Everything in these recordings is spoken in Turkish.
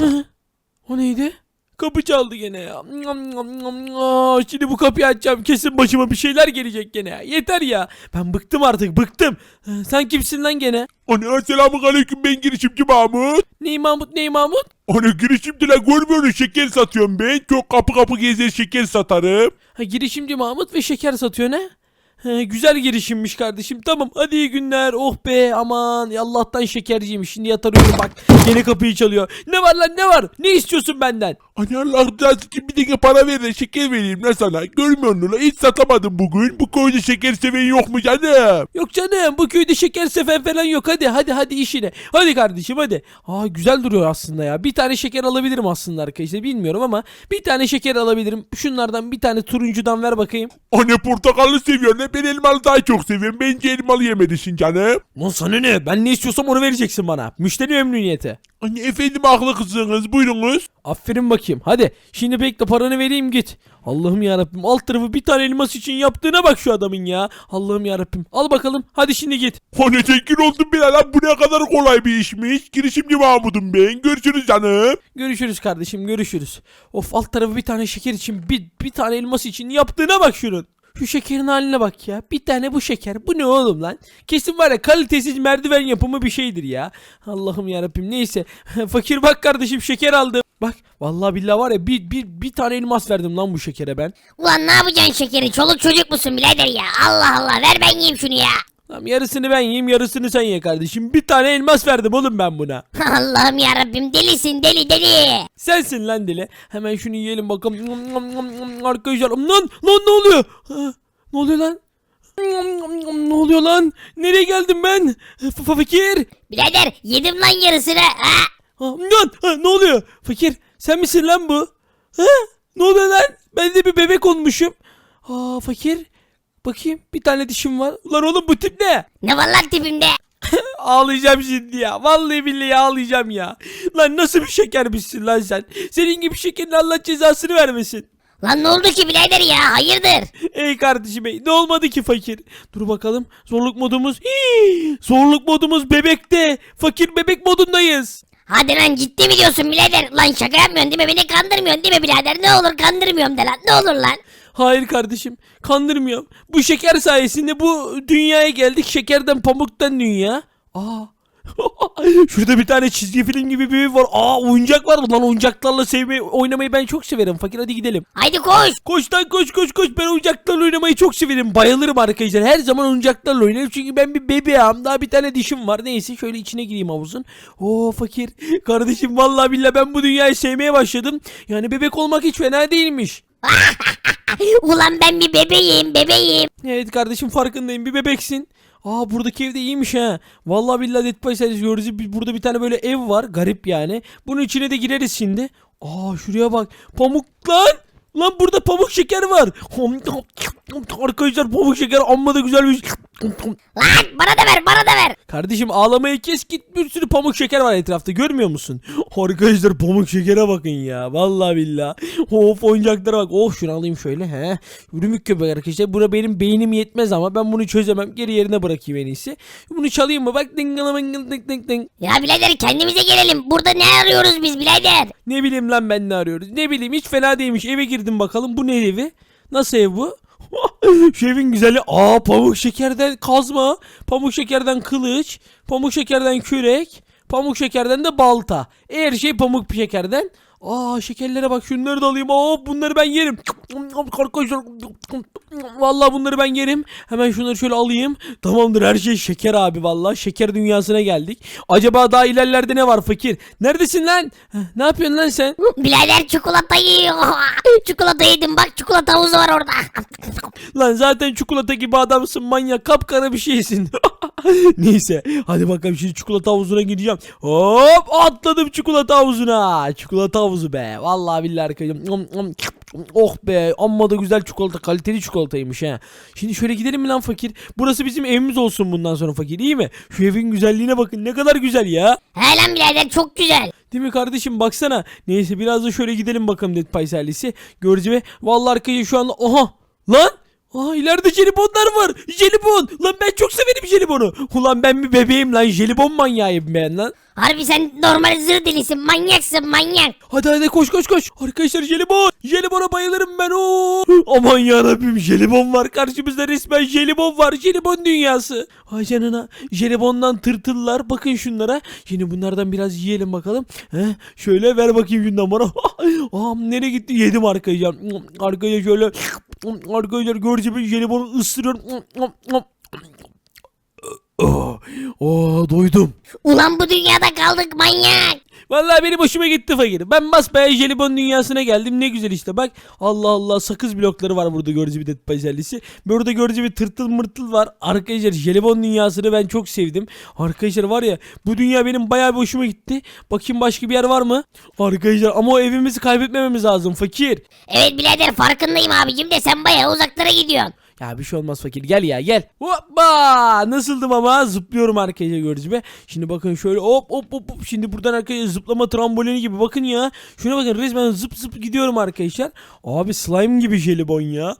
O neydi? Kapı çaldı gene ya. Şimdi bu kapıyı açacağım. Kesin başıma bir şeyler gelecek gene ya. Yeter ya. Ben bıktım artık bıktım. Hı, Sen kimsin lan gene? Ana selamun aleyküm ben girişimci Mahmut. Ney Mahmut ney Mahmut? Ana girişimciler görmüyor musun? şeker satıyorum ben. Çok kapı kapı gezer şeker satarım. Ha, girişimci Mahmut ve şeker satıyor ne? Güzel girişimmiş kardeşim. Tamam hadi iyi günler. Oh be aman Allah'tan şekerciymiş. Şimdi yatar uyurum bak. Gene kapıyı çalıyor. Ne var lan ne var? Ne istiyorsun benden? Ana Allah rızası için bir tane para ver de şeker vereyim lan sana. Görmüyor musun? lan? Hiç satamadım bugün. Bu köyde şeker seven yok mu canım? Yok canım bu köyde şeker sefer falan yok. Hadi hadi hadi işine. Hadi kardeşim hadi. Aa güzel duruyor aslında ya. Bir tane şeker alabilirim aslında arkadaşlar. Bilmiyorum ama bir tane şeker alabilirim. Şunlardan bir tane turuncudan ver bakayım. Anne portakallı seviyor ne? Ben elmalı daha çok seviyorum. Bence elmalı yemelisin canım. Lan sana ne? Ben ne istiyorsam onu vereceksin bana. Müşteri memnuniyeti. Efendim haklı kızınız. Buyurunuz. Aferin bakayım. Hadi şimdi bekle paranı vereyim git. Allah'ım yarabbim alt tarafı bir tane elmas için yaptığına bak şu adamın ya. Allah'ım yarabbim. Al bakalım. Hadi şimdi git. Anne teşekkür oldum Bilal lan. Bu ne kadar kolay bir işmiş. Girişimci Mahmut'um ben. Görüşürüz canım. Görüşürüz kardeşim görüşürüz. Of alt tarafı bir tane şeker için bir, bir tane elmas için yaptığına bak şunun. Şu şekerin haline bak ya. Bir tane bu şeker. Bu ne oğlum lan? Kesin var ya kalitesiz merdiven yapımı bir şeydir ya. Allah'ım yarabbim neyse. Fakir bak kardeşim şeker aldım. Bak vallahi billahi var ya bir, bir, bir tane elmas verdim lan bu şekere ben. Ulan ne yapacaksın şekeri? Çoluk çocuk musun birader ya? Allah Allah ver ben yiyeyim şunu ya. Tamam yarısını ben yiyeyim yarısını sen ye kardeşim. Bir tane elmas verdim oğlum ben buna. Allah'ım ya Rabbim delisin deli deli. Sensin lan deli. Hemen şunu yiyelim bakalım. Arkadaşlar lan lan ne oluyor? Ha, Ne oluyor lan? Ne oluyor lan? Nereye geldim ben? F- Fakir. Birader yedim lan yarısını. Ha? Ha, Lan ha, ne oluyor? Fakir sen misin lan bu? Ha? Ne oluyor lan? Ben de bir bebek olmuşum. Aa fakir. Bakayım bir tane dişim var. Ulan oğlum bu tip ne? Ne var lan tipimde? Ağlayacağım şimdi ya. Vallahi billahi ağlayacağım ya. Lan nasıl bir şekermişsin lan sen? Senin gibi şekerin Allah cezasını vermesin. Lan ne oldu ki birader ya? Hayırdır? Ey kardeşim ey ne olmadı ki fakir? Dur bakalım zorluk modumuz. Hii, zorluk modumuz bebekte. Fakir bebek modundayız. Hadi lan ciddi mi diyorsun birader? Lan şaka yapmıyorsun değil mi? Beni kandırmıyorsun değil mi birader? Ne olur kandırmıyorum de lan. Ne olur lan. Hayır kardeşim kandırmıyorum. Bu şeker sayesinde bu dünyaya geldik. Şekerden pamuktan dünya. Aa. Şurada bir tane çizgi film gibi bir ev var. Aa oyuncak var. Lan oyuncaklarla sevmeyi, oynamayı ben çok severim. Fakir hadi gidelim. Haydi koş. Koş lan koş koş koş. Ben oyuncaklarla oynamayı çok severim. Bayılırım arkadaşlar. Her zaman oyuncaklarla oynarım. Çünkü ben bir bebeğim. Daha bir tane dişim var. Neyse şöyle içine gireyim havuzun. Oo fakir. Kardeşim vallahi billahi ben bu dünyayı sevmeye başladım. Yani bebek olmak hiç fena değilmiş. Ulan ben bir bebeğim bebeğim. Evet kardeşim farkındayım bir bebeksin. Aa buradaki ev de iyiymiş ha. Vallahi billahi Dead by diyoruz. Bir- Burada bir tane böyle ev var. Garip yani. Bunun içine de gireriz şimdi. Aa şuraya bak. Pamuk lan. Lan burada pamuk şeker var. Arkadaşlar pamuk şeker amma da güzelmiş. Lan bana da ver bana da ver. Kardeşim ağlamayı kes git bir sürü pamuk şeker var etrafta görmüyor musun? Arkadaşlar pamuk şekere bakın ya vallahi billahi. Of oyuncaklara bak. Oh şunu alayım şöyle he. Yürümük köpek arkadaşlar. Bura benim beynim yetmez ama ben bunu çözemem. Geri yerine bırakayım en iyisi. Bunu çalayım mı? Bak dingala ding ding ding ding. Ya birader kendimize gelelim. Burada ne arıyoruz biz birader? Ne bileyim lan ben ne arıyoruz. Ne bileyim hiç fena değilmiş. Eve girdim bakalım. Bu ne evi? Nasıl ev bu? Şu evin güzeli. Aa pamuk şekerden kazma. Pamuk şekerden kılıç. Pamuk şekerden kürek. Pamuk şekerden de balta. Her şey pamuk şekerden. Aa şekerlere bak şunları da alayım. Aa bunları ben yerim. Arkadaşlar vallahi bunları ben yerim. Hemen şunları şöyle alayım. Tamamdır her şey şeker abi vallahi. Şeker dünyasına geldik. Acaba daha ilerlerde ne var fakir? Neredesin lan? Ne yapıyorsun lan sen? Birader çikolata yiyor. çikolata yedim bak çikolata havuzu var orada. Lan zaten çikolata gibi adamsın manyak kapkara bir şeysin. Neyse hadi bakalım şimdi çikolata havuzuna gideceğim. Hop atladım çikolata havuzuna. Çikolata havuzu be. Vallahi billahi nom. Oh be amma da güzel çikolata kaliteli çikolataymış ha. Şimdi şöyle gidelim mi lan fakir? Burası bizim evimiz olsun bundan sonra fakir iyi mi? Şu evin güzelliğine bakın ne kadar güzel ya. He lan birader çok güzel. Değil mi kardeşim baksana. Neyse biraz da şöyle gidelim bakalım Dead Pies ailesi. Görücü ve vallahi arkadaşlar şu anda oha lan Aa ileride jelibonlar var. Jelibon. Lan ben çok severim jelibonu. Ulan ben bir bebeğim lan. Jelibon manyağıyım ben lan. Harbi sen normal zır delisin manyaksın manyak. Hadi hadi koş koş koş. Arkadaşlar jelibon. Jelibona bayılırım ben o. Aman yarabbim jelibon var. Karşımızda resmen jelibon var. Jelibon dünyası. Ay canına. Jelibondan tırtıllar. Bakın şunlara. Şimdi bunlardan biraz yiyelim bakalım. Heh, şöyle ver bakayım şundan bana. Aa, nereye gitti? Yedim arkadaşlar. Arkadaşlar şöyle. Arkadaşlar bir jelibonu ısırıyorum. Oh, oh, doydum. Ulan bu dünyada kaldık manyak. Vallahi benim hoşuma gitti fakir. Ben basbayağı jelibon dünyasına geldim. Ne güzel işte bak. Allah Allah sakız blokları var burada gördüğünüz bir de pazarlısı. Burada gördüğünüz bir tırtıl mırtıl var. Arkadaşlar jelibon dünyasını ben çok sevdim. Arkadaşlar var ya bu dünya benim bayağı bir hoşuma gitti. Bakayım başka bir yer var mı? Arkadaşlar ama o evimizi kaybetmememiz lazım fakir. Evet birader farkındayım abicim de sen bayağı uzaklara gidiyorsun. Ya bir şey olmaz fakir gel ya gel. Hoppa nasıldım ama zıplıyorum arkadaşlar gördüğünüz gibi. Şimdi bakın şöyle hop hop hop hop. Şimdi buradan arkadaşlar zıplama trambolini gibi bakın ya. Şuna bakın resmen zıp zıp gidiyorum arkadaşlar. Abi slime gibi jelibon ya.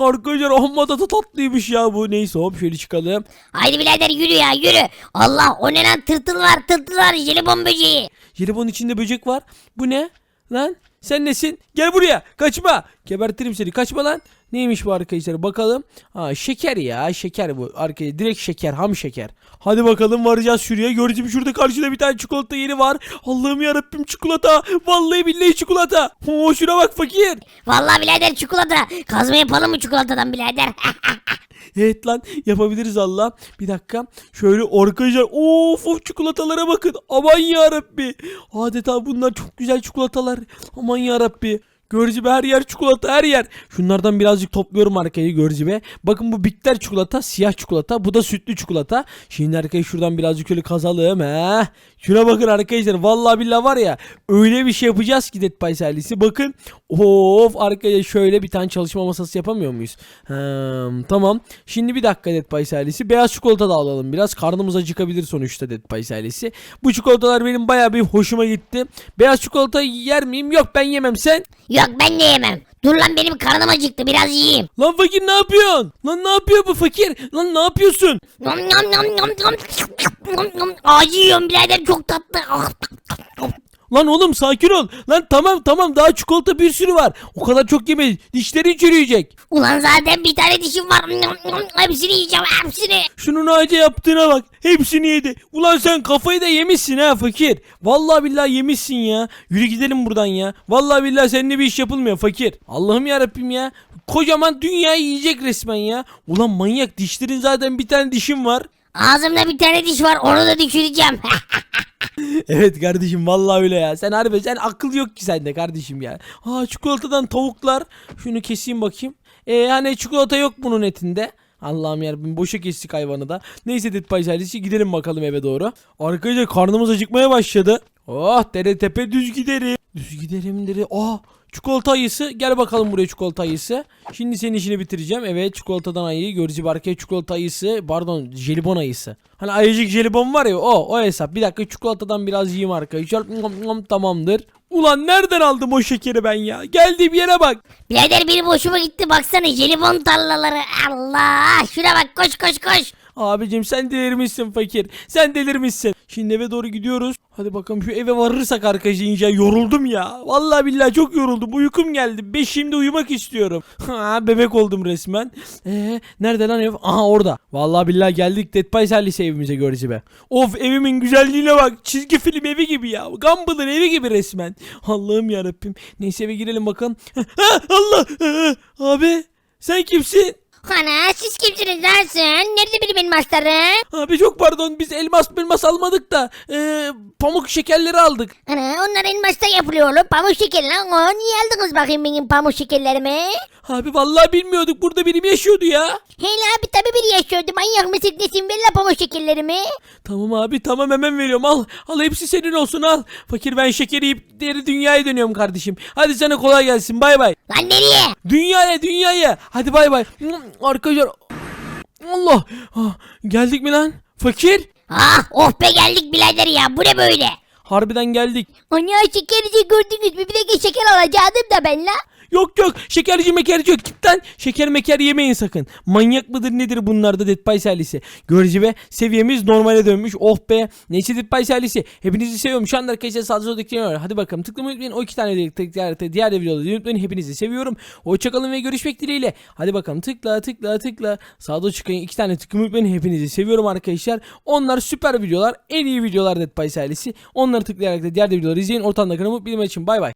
Arkadaşlar amma da tatlıymış ya bu. Neyse hop şöyle çıkalım. Haydi birader yürü ya yürü. Allah o ne lan tırtıl var tırtıl var jelibon böceği. Jelibonun içinde böcek var. Bu ne? Lan sen nesin? Gel buraya. Kaçma. Gebertirim seni. Kaçma lan. Neymiş bu arkadaşlar bakalım. Ha şeker ya şeker bu. Arkaya direkt şeker ham şeker. Hadi bakalım varacağız şuraya. Göreceğim şurada karşıda bir tane çikolata yeri var. Allah'ım yarabbim çikolata. Vallahi billahi çikolata. Oo şuna bak fakir. Vallahi birader çikolata. Kazma yapalım mı çikolatadan birader? Evet lan yapabiliriz Allah. Bir dakika. Şöyle arkadaşlar of of çikolatalara bakın. Aman yarabbi. Adeta bunlar çok güzel çikolatalar. Aman yarabbi. Görcübe her yer çikolata her yer. Şunlardan birazcık topluyorum arkayı görcübe. Bakın bu bitter çikolata siyah çikolata. Bu da sütlü çikolata. Şimdi arkayı şuradan birazcık şöyle kazalım. He. Şuna bakın arkadaşlar. Vallahi billahi var ya. Öyle bir şey yapacağız ki Dead Silence'i. Bakın. Of arkadaşlar şöyle bir tane çalışma masası yapamıyor muyuz? Hmm, tamam. Şimdi bir dakika Dead Silence'i. Beyaz çikolata da alalım biraz. Karnımız acıkabilir sonuçta Dead Silence'i. Bu çikolatalar benim bayağı bir hoşuma gitti. Beyaz çikolata yer miyim? Yok ben yemem sen. Yok ben de yemem. Dur lan benim karnım acıktı biraz yiyeyim. Lan fakir ne yapıyorsun? Lan ne yapıyor bu fakir? Lan ne yapıyorsun? Nom nom nom nom nom. Ağacı yiyorum birader çok tatlı. Ah. Lan oğlum sakin ol. Lan tamam tamam daha çikolata bir sürü var. O kadar çok yeme. Dişlerin çürüyecek. Ulan zaten bir tane dişim var. Hepsini yiyeceğim hepsini. Şunun ağaca yaptığına bak. Hepsini yedi. Ulan sen kafayı da yemişsin ha fakir. Vallahi billahi yemişsin ya. Yürü gidelim buradan ya. Vallahi billahi seninle bir iş yapılmıyor fakir. Allah'ım yarabbim ya. Kocaman dünyayı yiyecek resmen ya. Ulan manyak dişlerin zaten bir tane dişim var. Ağzımda bir tane diş var onu da düşüreceğim. Evet kardeşim vallahi öyle ya. Sen harbi sen akıl yok ki sende kardeşim ya. Aa çikolatadan tavuklar. Şunu keseyim bakayım. E hani çikolata yok bunun etinde. Allah'ım yarabbim boşa kestik hayvanı da. Neyse Dead Silence'i gidelim bakalım eve doğru. Arkadaşlar karnımız acıkmaya başladı. Oh dere tepe düz giderim. Düz giderim dere. Aa çikolata ayısı. Gel bakalım buraya çikolata ayısı. Şimdi senin işini bitireceğim. Evet çikolatadan ayıyı görücü arkaya çikolata ayısı. Pardon jelibon ayısı. Hani ayıcık jelibon var ya o o hesap. Bir dakika çikolatadan biraz yiyeyim arkadaşlar. Tamamdır. Ulan nereden aldım o şekeri ben ya? Geldiğim yere bak. birader benim hoşuma gitti baksana jelibon tarlaları. Allah şuna bak koş koş koş. Abicim sen delirmişsin fakir. Sen delirmişsin. Şimdi eve doğru gidiyoruz. Hadi bakalım şu eve varırsak arkadaşlar yoruldum ya. Vallahi billahi çok yoruldum. Uykum geldi. Ben şimdi uyumak istiyorum. Ha bebek oldum resmen. Ee, nerede lan ev? Aha orada. Vallahi billahi geldik Dead by Silence'e evimize görece be. Of evimin güzelliğine bak. Çizgi film evi gibi ya. Gumball'ın evi gibi resmen. Allah'ım yarabbim. Neyse eve girelim bakalım. Allah. Ee, Abi sen kimsin? Ana siz kimsiniz lan sen? Nerede benim elmaslarım? Abi çok pardon biz elmas elmas almadık da e, pamuk şekerleri aldık. Ana onlar elmastan yapılıyor oğlum. Pamuk şeker lan o. Niye aldınız bakayım benim pamuk şekerlerimi? Abi vallahi bilmiyorduk burada benim yaşıyordu ya. Hele abi tabi biri yaşıyordu. Manyak mısın nesin? Ver lan pamuk şekerlerimi. Tamam abi tamam hemen veriyorum al. Al hepsi senin olsun al. Fakir ben şekeri yiyip diğeri dünyaya dönüyorum kardeşim. Hadi sana kolay gelsin bay bay. Lan nereye? Dünyaya dünyaya. Hadi bay bay. Arkadaşlar. Allah. Ah, geldik mi lan? Fakir. Ah oh be geldik birader ya. Bu ne böyle? Harbiden geldik. Ana şekerici gördünüz mü? Bir de şeker alacaktım da ben la. Yok yok şekerci mekerci yok. Git lan. Şeker meker yemeyin sakın. Manyak mıdır nedir bunlarda Dead by serisi. Görücü ve seviyemiz normale dönmüş. Oh be. Neyse Dead by serisi. Hepinizi seviyorum. Şu anda arkadaşlar solda var. Hadi bakalım tıklamayı unutmayın. O iki tane de diğer, diğer de videoları unutmayın. Hepinizi seviyorum. Hoşçakalın ve görüşmek dileğiyle. Hadi bakalım tıkla tıkla tıkla. Sağda çıkan iki tane tıklamayı unutmayın. Hepinizi seviyorum arkadaşlar. Onlar süper videolar. En iyi videolar Dead by serisi. Onları tıklayarak da diğer de videoları izleyin. Ortamda kanalıma bildirim için bay bay.